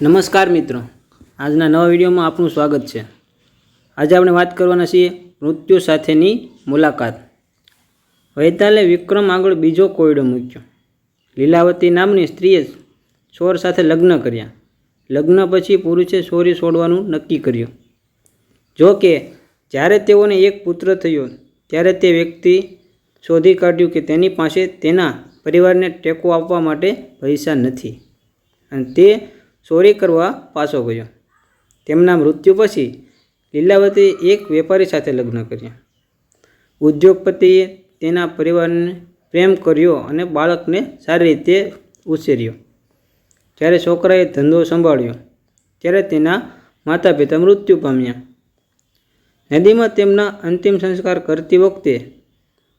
નમસ્કાર મિત્રો. આજના નવા વિડીયોમાં આપનું સ્વાગત છે. આજે આપણે વાત કરવાના છીએ મૃત્યુ સાથેની મુલાકાત. વૈતાલે વિક્રમ આગળ બીજો કોયડો મૂક્યો. લીલાવતી નામની સ્ત્રીએ ચોર સાથે લગ્ન કર્યા. લગ્ન પછી પુરુષે ચોરી છોડવાનું નક્કી કર્યું. જો કે જ્યારે તેઓને એક પુત્ર થયો, ત્યારે તે વ્યક્તિ શોધી કાઢ્યું કે તેની પાસે તેના પરિવારને ટેકો આપવા માટે પૈસા નથી. અને તે ચોરી કરવા પાછો ગયો. તેમના મૃત્યુ પછી લીલાવતીએ એક વેપારી સાથે લગ્ન કર્યા. ઉદ્યોગપતિએ તેના પરિવારને પ્રેમ કર્યો અને બાળકને સારી રીતે ઉછેર્યો. જ્યારે છોકરાએ ધંધો સંભાળ્યો, ત્યારે તેના માતા પિતા મૃત્યુ પામ્યા. નદીમાં તેમના અંતિમ સંસ્કાર કરતી વખતે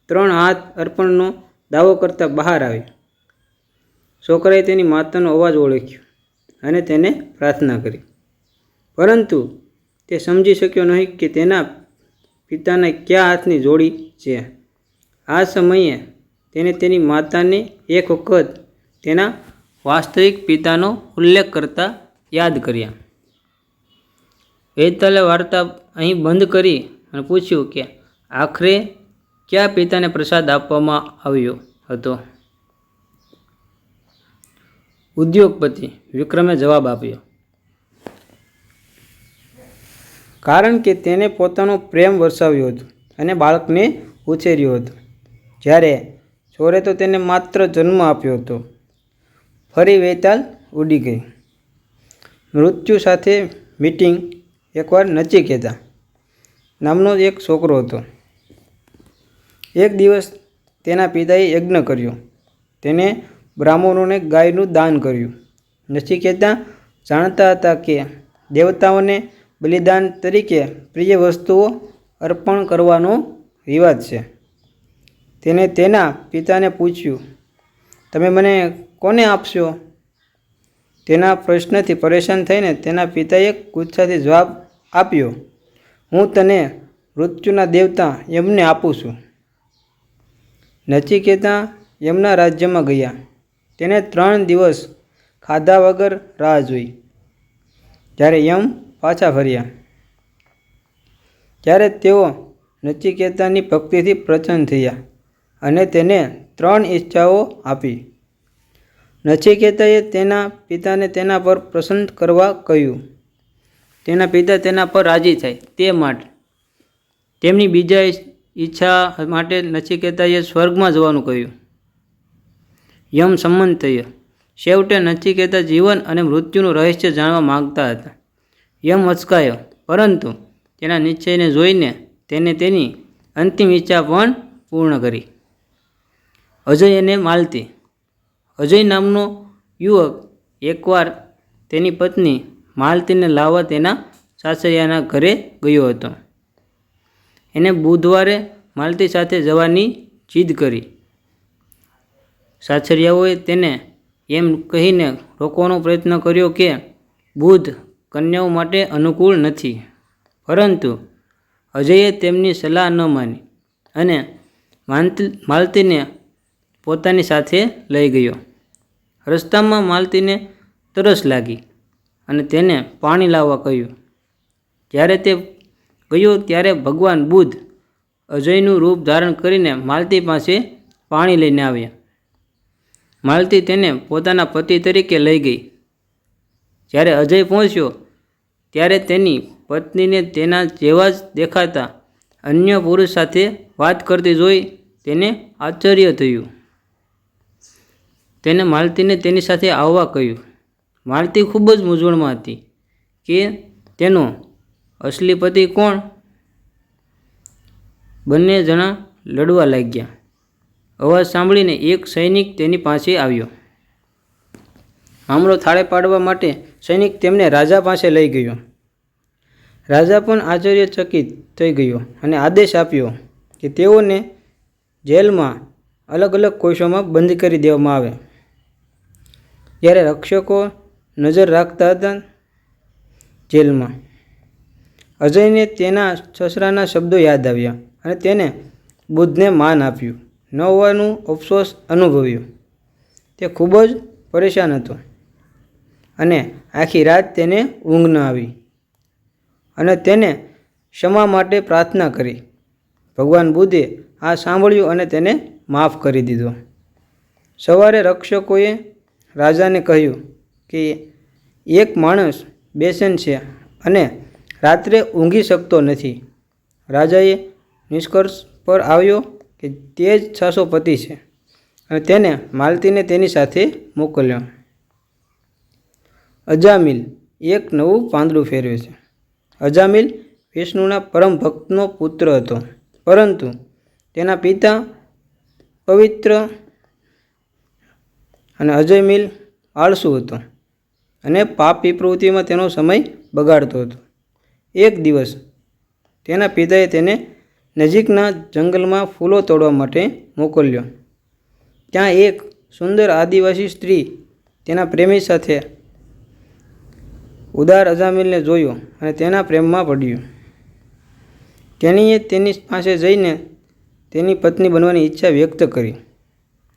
ત્રણ હાથ અર્પણનો દાવો કરતા બહાર આવ્યો. છોકરાએ તેની માતાનો અવાજ ઓળખ્યો. અને તેને પ્રાર્થના કરી. પરંતુ તે સમજી શક્યો નહીં કે તેના પિતાને કયા હાથની જોડી છે. આ સમયે તેને તેની માતાને એક વખત તેના વાસ્તવિક પિતાનો ઉલ્લેખ કરતા યાદ કર્યા. વૈતાલે વાર્તા અહીં બંધ કરી અને પૂછ્યું કે આખરે કયા પિતાને પ્રસાદ આપવામાં આવ્યો હતો? ઉદ્યોગપતિ વિક્રમે જવાબ આપ્યો. કારણ કે તેને પોતાનો પ્રેમ વરસાવ્યો હતો અને બાળકને ઉછેર્યો હતો. જ્યારે ચોરે તો તેને માત્ર જન્મ આપ્યો હતો. ફરી વેતાલ ઉડી ગઈ. મૃત્યુ સાથે મીટિંગ એકવાર નચિકેતા નામનો એક છોકરો હતો. એક દિવસ તેના પિતાએ યજ્ઞ કર્યો. તેને બ્રાહ્મણોને ગાયનું દાન કર્યું. નચિકેતા જાણતા હતા કે દેવતાઓને બલિદાન તરીકે પ્રિય વસ્તુઓ અર્પણ કરવાનો રિવાજ છે. તેને તેના પિતાને પૂછ્યું, તમે મને કોને આપશો? તેના પ્રશ્નથી પરેશાન થઈને તેના પિતાએ ગુસ્સાથી જવાબ આપ્યો, હું તને મૃત્યુના દેવતા યમને આપું છું. નચિકેતા યમના રાજ્યમાં ગયા. તેને ત્રણ દિવસ ખાધા વગર રાહ જોઈ. જ્યારે યમ પાછા ફર્યા. ત્યારે તેઓ નચિકેતાની ભક્તિથી પ્રચન્ન થયા અને તેને ત્રણ ઈચ્છાઓ આપી. નચિકેતાએ તેના પિતાને તેના પર પ્રસન્ન કરવા કહ્યું. તેના પિતા તેના પર રાજી થાય તે માટે. તેમની બીજા ઈચ્છા માટે નચિકેતાએ સ્વર્ગમાં જવાનું કહ્યું. યમ સંમત થયો. છેવટે નચિકેતા જીવન અને મૃત્યુનું રહસ્ય જાણવા માગતા હતા. યમ અચકાયો પરંતુ તેના નિશ્ચયને જોઈને તેને તેની અંતિમ ઈચ્છા પણ પૂર્ણ કરી. અજય અને માલતી. અજય નામનો યુવક એકવાર તેની પત્ની માલતીને લાવવા તેના સાસરિયાના ઘરે ગયો હતો. એને બુધવારે માલતી સાથે જવાની જીદ કરી. સાસરિયાઓએ તેને એમ કહીને રોકવાનો પ્રયત્ન કર્યો કે બુધ કન્યાઓ માટે અનુકૂળ નથી. પરંતુ અજયે તેમની સલાહ ન માની અને માલતીને પોતાની સાથે લઈ ગયો. રસ્તામાં માલતીને તરસ લાગી અને તેને પાણી લાવવા કહ્યું. જ્યારે તે ગયો ત્યારે ભગવાન બુદ્ધ અજયનું રૂપ ધારણ કરીને માલતી પાસે પાણી લઈને આવ્યા. માલતી તેને પોતાના પતિ તરીકે લઈ ગઈ. જ્યારે અજય પહોંચ્યો, ત્યારે તેની પત્નીને તેના જેવા જ દેખાતા અન્ય પુરુષ સાથે વાત કરતી જોઈ તેને આશ્ચર્ય થયું. તેને માલતીને તેની સાથે આવવા કહ્યું. માલતી ખૂબ જ મૂંઝવણમાં હતી કે તેનો અસલી પતિ કોણ? બંને જણા લડવા લાગ્યા. અવાજ સાંભળીને એક સૈનિક તેની પાસે આવ્યો. મામલો થાળે પાડવા માટે સૈનિક તેમને રાજા પાસે લઈ ગયો. રાજા પણ આશ્ચર્યચકિત થઈ ગયો અને આદેશ આપ્યો કે તેઓને જેલમાં અલગ અલગ કોષોમાં બંધ કરી દેવામાં આવે. જ્યારે રક્ષકો નજર રાખતા હતા જેલમાં, અજયને તેના સસરાના શબ્દો યાદ આવ્યા અને તેને બુદ્ધને માન આપ્યું. ન હોવાનું અફસોસ અનુભવ્યો. તે ખૂબ જ પરેશાન હતો અને આખી રાત તેને ઊંઘ ન આવી અને તેને ક્ષમા માટે પ્રાર્થના કરી. ભગવાન બુદ્ધે આ સાંભળ્યું અને તેને માફ કરી દીધો. સવારે રક્ષકોએ રાજાને કહ્યું કે એક માણસ બેસન છે અને રાત્રે ઊંઘી શકતો નથી. રાજાએ નિષ્કર્ષ પર આવ્યો કે તે જ છસો પતિ છે. અને તેને માલતીને તેની સાથે મોકલ્યો. અજામિલ એક નવું પાંદડું ફેરવે છે. અજામિલ વિષ્ણુના પરમ ભક્તનો પુત્ર હતો. પરંતુ તેના પિતા પવિત્ર અને અજયમિલ આળસુ હતો અને પાપી પ્રવૃત્તિમાં તેનો સમય બગાડતો હતો. એક દિવસ તેના પિતાએ તેને નજીકના જંગલમાં ફૂલો તોડવા માટે મોકલ્યો. ત્યાં એક સુંદર આદિવાસી સ્ત્રી તેના પ્રેમી સાથે ઉદાર અજામિલને જોયો અને તેના પ્રેમમાં પડ્યું. તેણીએ તેની પાસે જઈને તેની પત્ની બનવાની ઈચ્છા વ્યક્ત કરી.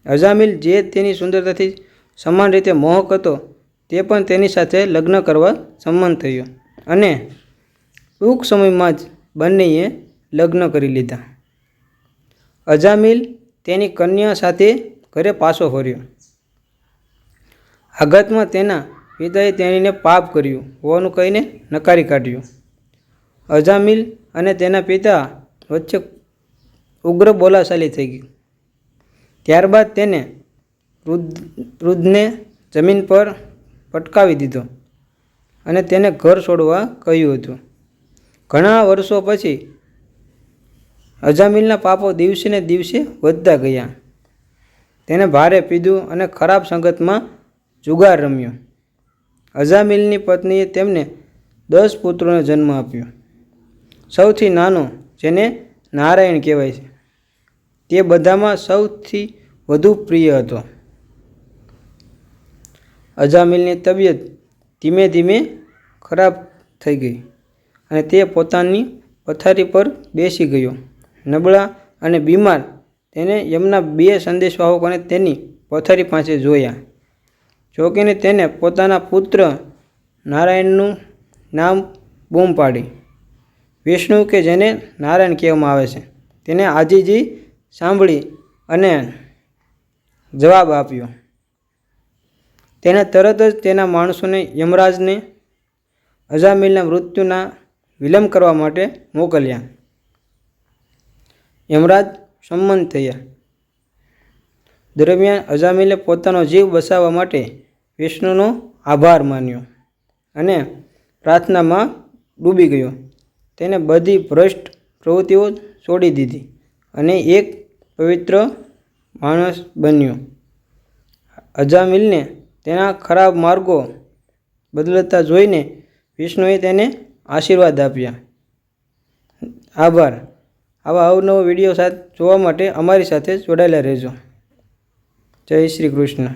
અજામિલ જે તેની સુંદરતાથી સમાન રીતે મોહક હતો તે પણ તેની સાથે લગ્ન કરવા સંમત થયો અને ટૂંક સમયમાં જ બંનેએ લગ્ન કરી લીધા. અજામિલ તેની કન્યા સાથે ઘરે પાછો ફર્યો. આઘાતમાં તેના પિતાએ તેણીને પાપ કર્યું હોવાનું કહીને નકારી કાઢ્યું. અજામિલ અને તેના પિતા વચ્ચે ઉગ્ર બોલાશાલી થઈ ગઈ. ત્યારબાદ તેને વૃદ્ધ વૃદ્ધને જમીન પર પટકાવી દીધો અને તેને ઘર છોડવા કહ્યું હતું. ઘણા વર્ષો પછી અજામિલના પાપો દિવસે ને દિવસે વધતા ગયા. તેને ભારે પીધું અને ખરાબ સંગતમાં જુગાર રમ્યો. અજામિલની પત્નીએ તેમને દસ પુત્રોને જન્મ આપ્યો. સૌથી નાનો, જેને નારાયણ કહેવાય છે, તે બધામાં સૌથી વધુ પ્રિય હતો. અજામિલની તબિયત ધીમે ધીમે ખરાબ થઈ ગઈ અને તે પોતાની પથારી પર બેસી ગયો. નબળા અને બીમાર તેને યમના બે સંદેશવાહકોને તેની પથારી પાસે જોયા. જોકીને તેને પોતાના પુત્ર નારાયણનું નામ બૂમ પાડી. વિષ્ણુ કે જેને નારાયણ કહેવામાં આવે છે, તેને આજીજી સાંભળી અને જવાબ આપ્યો. તેને તરત જ તેના માણસોને યમરાજને અજામિલના મૃત્યુના વિલંબ કરવા માટે મોકલ્યા. યમરાજ સંમત થયા. દરમિયાન અજામિલે પોતાનો જીવ બચાવવા માટે વિષ્ણુનો આભાર માન્યો અને પ્રાર્થનામાં ડૂબી ગયો. તેને બધી ભ્રષ્ટ પ્રવૃત્તિઓ છોડી દીધી અને એક પવિત્ર માણસ બન્યો. અજામિલને તેના ખરાબ માર્ગો બદલતા જોઈને વિષ્ણુએ તેને આશીર્વાદ આપ્યા. આભાર. આવા અવનવો વીડિયો સાથે જોવા માટે અમારી સાથે જોડાયેલા રહેજો. જય શ્રી કૃષ્ણ.